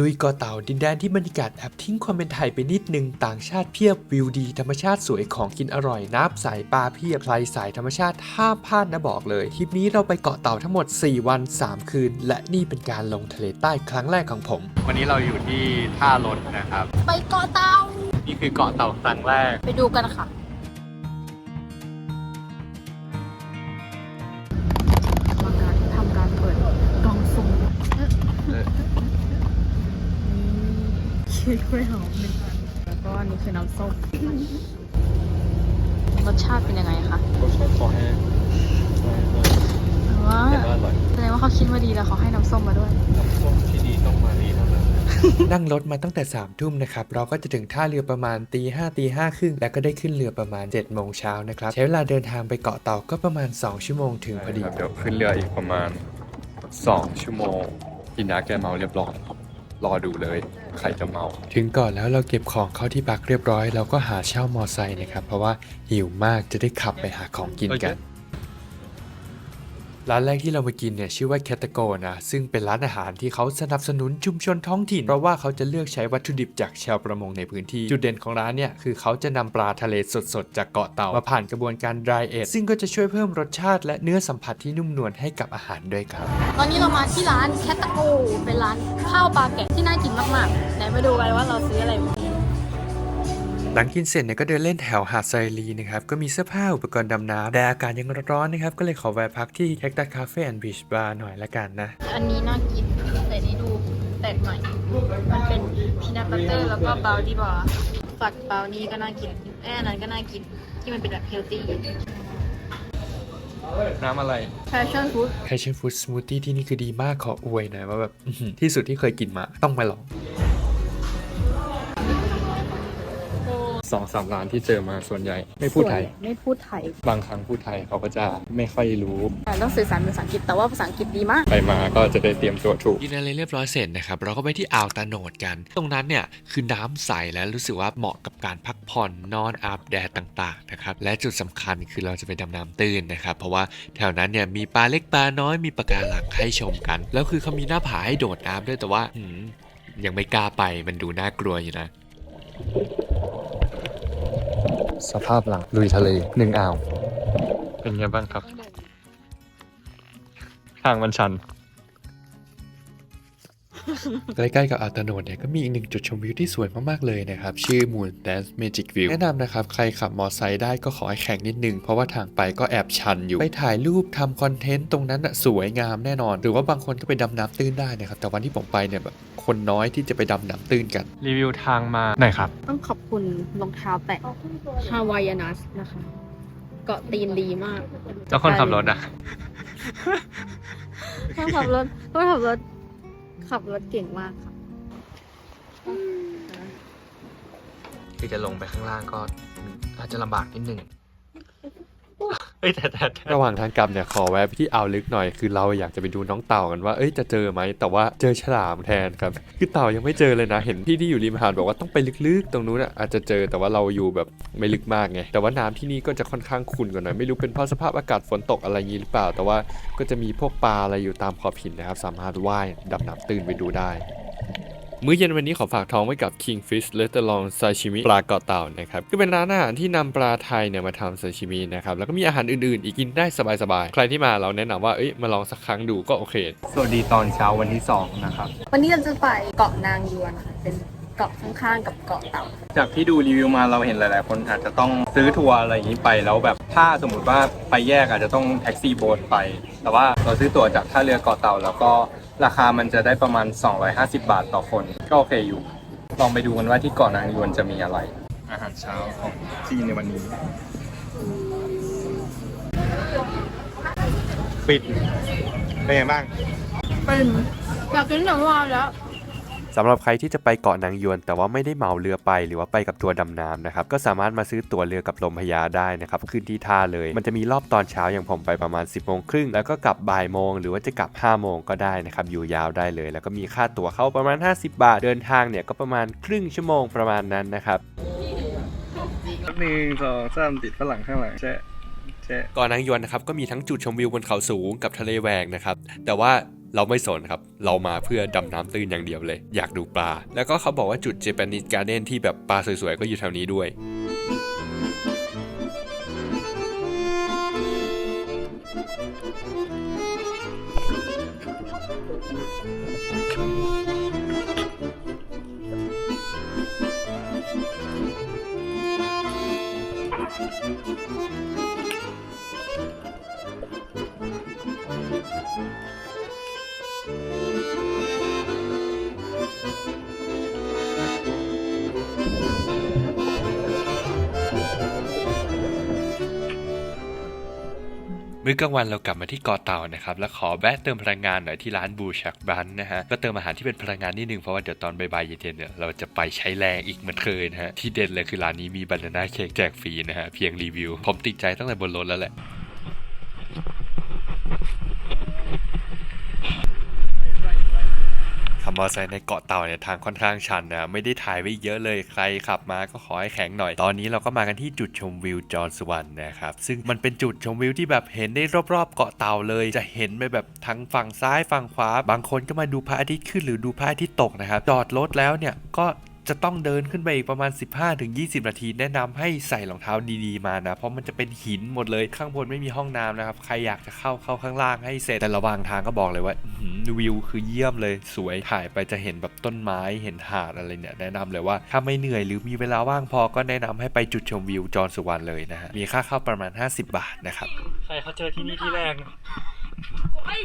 ลุยเกาะเต่าดินแดนที่บรรยากาศแอบทิ้งความเป็นไทยไปนิดนึงต่างชาติเพียบวิวดี ธรรมชาติสวยของกินอร่อยน้ำใสปลาเพียบใครสายธรรมชาติห้ามพลาดนะบอกเลยทริปนี้เราไปเกาะเต่าทั้งหมด 4 วัน 3 คืน และนี่เป็นการลงทะเลใต้ครั้งแรกของผม วันนี้เราอยู่ที่ท่ารถนะครับ ไปเกาะเต่านี่คือเกาะเต่าครั้งแรก ไปดูกันค่ะ ชีสกล้วยหอมหนึ่งอันแล้วก็อันนี้คือน้ำส้ม รสชาติเป็นยังไงคะ รสชาติคอแห้งว้าแต่ก็ออแสดงว่าเขาคิดมาดีแล้วเขาให้น้ำส้มมาด้วย น้ำส้มที่ดีต้องมาดีเท่านั้น นั่งรถมาตั้งแต่3ามทุ่มนะครับ เราก็จะถึงท่าเรือประมาณตีห้าตีห้าครึ่ง แล้วก็ได้ขึ้นเรือประมาณ7จ็ดโมงเช้านะครับ ใช้เวลาเดินทางไปเกาะเต่าก็ประมาณ 2 ชั่วโมงถึงพอดี เดี๋ยวขึ้นเรืออีกประมาณ 2 ชั่วโมงกินยาแก้เมาเรียบร้อยร อดูเลยใครจะเมา ถึงก่อนแล้วเราเก็บของเข้าที่พักเรียบร้อย เราก็หาเช่ามอไซค์นะครับ เพราะว่าหิวมากจะได้ขับไปหาของกินกัน ร้านแรกที่เรามากินเนี่ยชื่อว่าแคตโกนะ ซึ่งเป็นร้านอาหารที่เขาสนับสนุนชุมชนท้องถิ่น เพราะว่าเขาจะเลือกใช้วัตถุดิบจากชาวประมงในพื้นที่ จุดเด่นของร้านเนี่ยคือเขาจะนำปลาทะเลสดๆ จากเกาะเต่ามาผ่านกระบวนการ dry age ซึ่งก็จะช่วยเพิ่มรสชาติและเนื้อสัมผัสที่นุ่มนวลให้กับอาหารด้วยครับ ตอนนี้เรามาที่ร้านแคตาโกเป็นร้านข้าวปลาแกะที่น่ากินมากๆไหนมาดูกันว่าเราซื้ออะไรมา หลังกินเสร็จเนี่ยก็เดินเล่นแถวหาดไซรีนะครับ ก็มีเสื้อผ้าอุปกรณ์ดำน้ำแต่อากาศยังร้อนๆนะครับ ก็เลยขอแวะพักที่ Cactus Cafe and Beach Bar หน่อยละกันนะ อันนี้น่ากินแต่นี่ดูแปลกใหม่ มันเป็นพีนัทบัตเตอร์แล้วก็บราวนี่บาร์ฝัดบราวนี่ก็น่ากินแอนนั้นก็น่ากินที่มันเป็นแบบเฮลตี้น้ำอะไรแฟชั่นฟู้ดไคเชนฟู้ดสมูทตี้ที่นี่คือดีมากขออวยหน่อยว่าแบบอื้อหือที่สุดที่เคยกินมาต้องมาลอง สองสามร้านที่เจอมาส่วนใหญ่ ไม่พูดไทยไม่พูดไทยบางครั้งพูดไทยเขาก็จะไม่ค่อยรู้แต่ต้องสื่อสารเป็นภาษาอังกฤษแต่ว่าภาษาอังกฤษดีมาก ไปมาก็จะได้เตรียมตัวถูก กินอะไรเรียบร้อยเสร็จนะครับเราก็ไปที่อ่าวตาโหนดกัน ตรงนั้นเนี่ยคือน้ำใสและรู้สึกว่าเหมาะกับการพักผ่อนนอนอาบแดดต่างๆนะครับและจุดสำคัญคือเราจะไปดำน้ำตื้นนะครับ เพราะว่าแถวนั้นเนี่ยมีปลาเล็กปลาน้อยมีปะการังให้ชมกัน แล้วคือเขามีหน้าผาให้โดดน้ำด้วยแต่ว่าหืมยังไม่กล้าไปมันดูน่ากลัวอยู่นะ สภาพหลังลุยทะเลหนึ่งอ่าว เป็นไงบ้างครับ ทางมันชัน ใกล้ๆกับอ่าวตาโนดเนี่ยก็มีอีกหนึ่งจุดชมวิวที่สวยมากๆเลยนะครับ ชื่อ Moon Dance Magic View แนะนำนะครับ ใครขับมอไซค์ได้ก็ขอให้แข่งนิดนึง เพราะว่าทางไปก็แอบชันอยู่ ไปถ่ายรูปทำคอนเทนต์ตรงนั้นอะสวยงามแน่นอน หรือว่าบางคนก็ไปดำน้ำตื้นได้นะครับ แต่วันที่ผมไปเนี่ยแบบคนน้อยที่จะไปดำน้ำตื้นกัน รีวิวทางมาหน่อยครับ ต้องขอบคุณรองเท้าแตะฮาวายานัสนะคะ เกาะตีนดีมาก แล้วคนขับรถอะคนขับรถคนขับรถ ขับรถเก่งมากค่ะที่จะลงไปข้างล่างก็อาจจะลำบากนิดนึง เอ้ยแต่แต่ระหว่างทางกลับเนี่ยขอแวะไปที่อ่าวลึกหน่อยคือเราอยากจะไปดูน้องเต่ากันว่าเอ้ยจะเจอไหมแต่ว่าเจอฉลามแทนครับคือเต่ายังไม่เจอเลยนะ เห็นพี่ที่อยู่ริมหาดบอกว่าต้องไปลึกๆ ตรงนู้นอะอาจจะเจอแต่ว่าเราอยู่แบบไม่ลึกมากไงแต่ว่าน้ำที่นี่ก็จะค่อนข้างขุ่นกว่าหน่อยไม่รู้เป็นเพราะสภาพอากาศฝนตกอะไรอย่างนี้หรือเปล่า แต่ว่าก็จะมีพวกปลาอะไรอยู่ตามขอบหินนะครับ สามารถว่ายดำน้ำตื้นไปดูได้ มื้อเย็นวันนี้ขอฝากท้องไว้กับ Kingfish r e s t a u r a n t ซาชิมิปลาเกาะเต่านะครับก็เป็นร้านอาหารที่นำปลาไทยเนี่ยมาทำซาชิมินะครับแล้วก็มีอาหารอื่นๆ อีกกินได้สบายๆ ใครที่มาเราแนะนำว่าเอ้ยมาลองสักครั้งดูก็โอเค สวัสดีตอนเช้าวันที่ 2 นะครับ วันนี้เราจะไปเกาะนางยวนนะคะเป็นเกาะข้างๆกับเกาะเต่า จากที่ดูรีวิวมาเราเห็นหลายๆ คนอาจจะต้องซื้อทัวร์อะไรอย่างนี้ไปแล้วแบบถ้าสมมติว่าไปแยกอาจจะต้องแท็กซี่โบ๊ทไป แต่ว่าเราซื้อตั๋วจากท่าเรือเกาะเต่าแล้วก็ ราคามันจะได้ประมาณ 250 บาทต่อคน ก็โอเคอยู่ ลองไปดูกันว่าที่เกาะนางยวนจะมีอะไร อาหารเช้าของจีนในวันนี้ ปิด เป็นไงบ้าง เป็นอยากกินหนังวานแล้ว สำหรับใครที่จะไปเกาะนางยวน แต่ว่าไม่ได้เหมาเรือไปหรือว่าไปกับทัวร์ดำน้ำนะครับก็สามารถมาซื้อตั๋วเรือกับลมพยาได้นะครับขึ้นที่ท่าเลย มันจะมีรอบตอนเช้าอย่างผมไปประมาณ 10บโมงครึ่งแล้วก็กลับบ่ายโมงหรือว่าจะกลับ5้าโมงก็ได้นะครับอยู่ยาวได้เลย แล้วก็มีค่าตั๋วเข้าประมาณ 50 บาท เดินทางเนี่ยก็ประมาณครึ่งชั่วโมงประมาณนั้นนะครับหนึ่งสองสามติดฝรั่งข้างหลังแช่แช่เกาะนางยวนนะครับก็มีทั้งจุดชมวิวบนเขาสูงกับทะเลแหวกนะครับแต่ว่า เราไม่สนครับ เรามาเพื่อดำน้ำตื้นอย่างเดียวเลย อยากดูปลา แล้วก็เขาบอกว่าจุดเจแปนิสการ์เดนที่แบบปลาสวยๆ ก็อยู่แถวนี้ด้วย มื้อกลางวันเรากลับมาที่เกาะเต่านะครับแล้วขอแวะเติมพลังงานหน่อยที่ร้านบูชักบันนะฮะก็เติมอาหารที่เป็นพลังงานนิดนึงเพราะว่าเดี๋ยวตอนบ่ายๆเย็นๆเนี่ยเราจะไปใช้แรงอีกเหมือนเคยนะฮะที่เด่นเลยคือร้านนี้มีบานาน่าเค้กแจกฟรีนะฮะเพียงรีวิวผมติดใจตั้งแต่บนรถแล้วแหละ บมอเตอร์ไซค์ในเกาะเต่าเนี่ยทางค่อนข้างชันนะไม่ได้ถ่ายไว้เยอะเลยใครขับมาก็ขอให้แข็งหน่อยตอนนี้เราก็มากันที่จุดชมวิวจอร์สวรรค์นะครับซึ่งมันเป็นจุดชมวิวที่แบบเห็นได้รอบๆ เกาะเต่าเลย จะเห็นไปแบบทั้งฝั่งซ้ายฝั่งขวา บางคนก็มาดูพระอาทิตย์ขึ้นหรือดูพระอาทิตย์ตกนะครับจอดรถแล้วเนี่ยก็ จะต้องเดินขึ้นไปอีกประมาณ 15-20 นาที แนะนำให้ใส่รองเท้าดีๆมานะ เพราะมันจะเป็นหินหมดเลยข้างบนไม่มีห้องน้ำนะครับ ใครอยากจะเข้าเข้าข้างล่างให้เสร็จแต่ระหว่างทางก็บอกเลยว่าอื้อหือวิวคือเยี่ยมเลยสวยถ่ายไปจะเห็นแบบต้นไม้เห็นหาดอะไรเนี่ยแนะนำเลยว่าถ้าไม่เหนื่อยหรือมีเวลาว่างพอก็แนะนำให้ไปจุดชมวิวจอร์นสุวรรณเลยนะฮะมีค่าเข้าประมาณ 50 บาทนะครับใครเขาเจอที่นี่ที่แรกเฮ้ย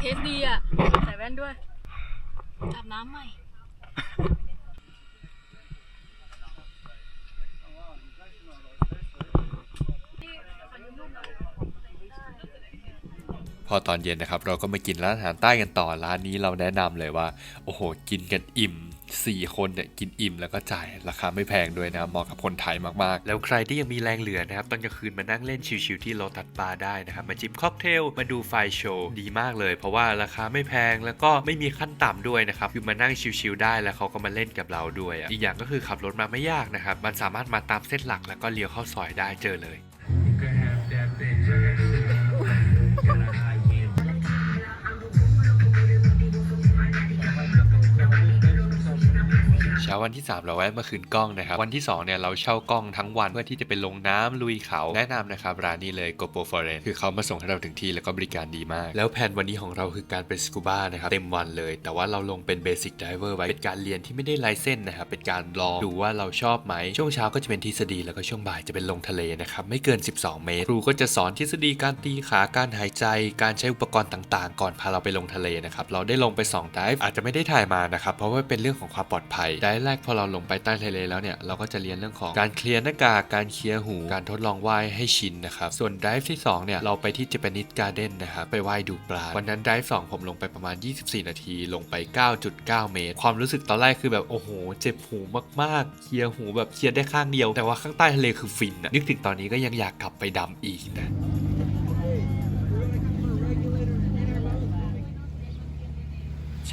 เทสดีอะ ใส่แว่นด้วยอาบน้ำใหม่พอตอนเย็นนะครับ เราก็มากินร้านอาหารใต้กันต่อร้านนี้เราแนะนำเลยว่า โอ้โห กินกันอิ่ม 4 คนเนี่ยกินอิ่มแล้วก็จ่ายราคาไม่แพงด้วยนะเหมาะกับคนไทยมากๆ แล้วใครที่ยังมีแรงเหลือนะครับตอนกลางคืนมานั่งเล่นชิลๆที่โลตัสบาร์ได้นะครับมาจิบค็อกเทลมาดูไฟโชว์ดีมากเลย เพราะว่าราคาไม่แพงแล้วก็ไม่มีขั้นต่ำด้วยนะครับคือมานั่งชิลๆได้แล้วเขาก็มาเล่นกับเราด้วยอีกอย่างก็คือขับรถมาไม่ยากนะครับมันสามารถมาตามเส้นหลักแล้วก็เลี้ยวเข้าซอยได้เจอเลย้าวันที่ 3 เราแวะมาคืนกล้องนะครับ วันที่ 2 เนี่ยเราเช่ากล้องทั้งวันเพื่อที่จะไปลงน้ำลุยเขา แนะนำนะครับร้านนี้เลย GoPro Foreign คือเขามาส่งให้เราถึงที่แล้วก็บริการดีมาก แล้วแผนวันนี้ของเราคือการเป็นสกูบ้านะครับเต็มวันเลย แต่ว่าเราลงเป็นเบสิ c ไดเวอร์ไว้เป็นการเรียนที่ไม่ได้ไลเซนส์นะครับเป็นการลองดูว่าเราชอบไหมช่วงเช้าก็จะเป็นทฤษฎีแล้วก็ช่วงบ่ายจะเป็นลงทะเลนะครับไม่เกิน 12 เมตรครูก็จะสอนทฤษฎีการตีขาการหายใจ การใช้อุปกรณ์ต่างๆ ก่อนพาเราไปลงทะเลนะครับเราได้ลงไป2ไดฟ์อาจจะไม่ได้ถ่ายมานะครับเพราะว่าเป็นเรื่องของความปลอดภัยไดฟ์แรกพอเราลงไปใต้ทะเลแล้วเนี่ยเราก็จะเรียนเรื่องของการเคลียร์หน้ากากการเคลียร์หู การทดลองว่ายให้ชินนะครับส่วนไดฟ์ที่สองเนี่ยเราไปที่ Japanese Garden นะครับไปว่ายดูปลาวันนั้นไดฟ์สองผมลงไปประมาณ 24 นาที ลงไป 9.9 เมตร ความรู้สึกตอนแรกคือแบบโอ้โห เจ็บหูมากๆเคลียร์หูแบบเคลียร์ได้ข้างเดียว แต่ว่าข้างใต้ทะเลคือฟินอะนึกถึงตอนนี้ก็ยังอยากกลับไปดำอีกนะ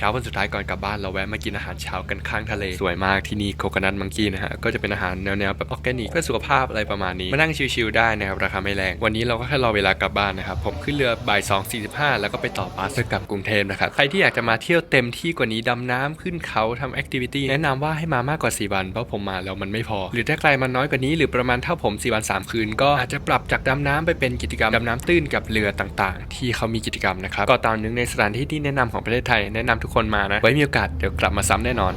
ช้าวันสุดท้ายก่อนกลับบ้านเราแวะมากินอาหารเช้ากันข้างทะเล สวยมากที่นี่โค c o นัทมังกี้นะฮะ ก็จะเป็นอาหารแนวๆแบบออร์แกนิกเพื่อสุขภาพอะไรประมาณนี้ มานั่งชิลๆได้นะครับ ราคาไม่แรง วันนี้เราก็แค่รอเวลากลับบ้านนะครับ ผมขึ้นเรือบ่าย2 45 แล้วก็ไปต่อบัสกลับกรุงเทพนะครับ ใครที่อยากจะมาเที่ยวเต็มที่กว่านี้ดำน้ำขึ้นเขาทำแอคทิวิตี้แนะนำว่าให้มามากกว่า4วันเพราะผมมาแล้วมันไม่พอ หรือถ้าใครมาน้อยกว่านี้หรือประมาณเท่าผม4วัน3คืน ก็อาจจะปรับจากดำน้ำไปเป็นกิจกรรมดำน้ำตื้นกับเรือต่างๆ ที่เขามีกิจกรรมนะครับก็ตาวหนึ่งในสถานที่ที่แนะนำของประเทศไทยแนะนำทุกคนมานะ ไว้มีโอกาสเดี๋ยวกลับมาซ้ำแน่นอน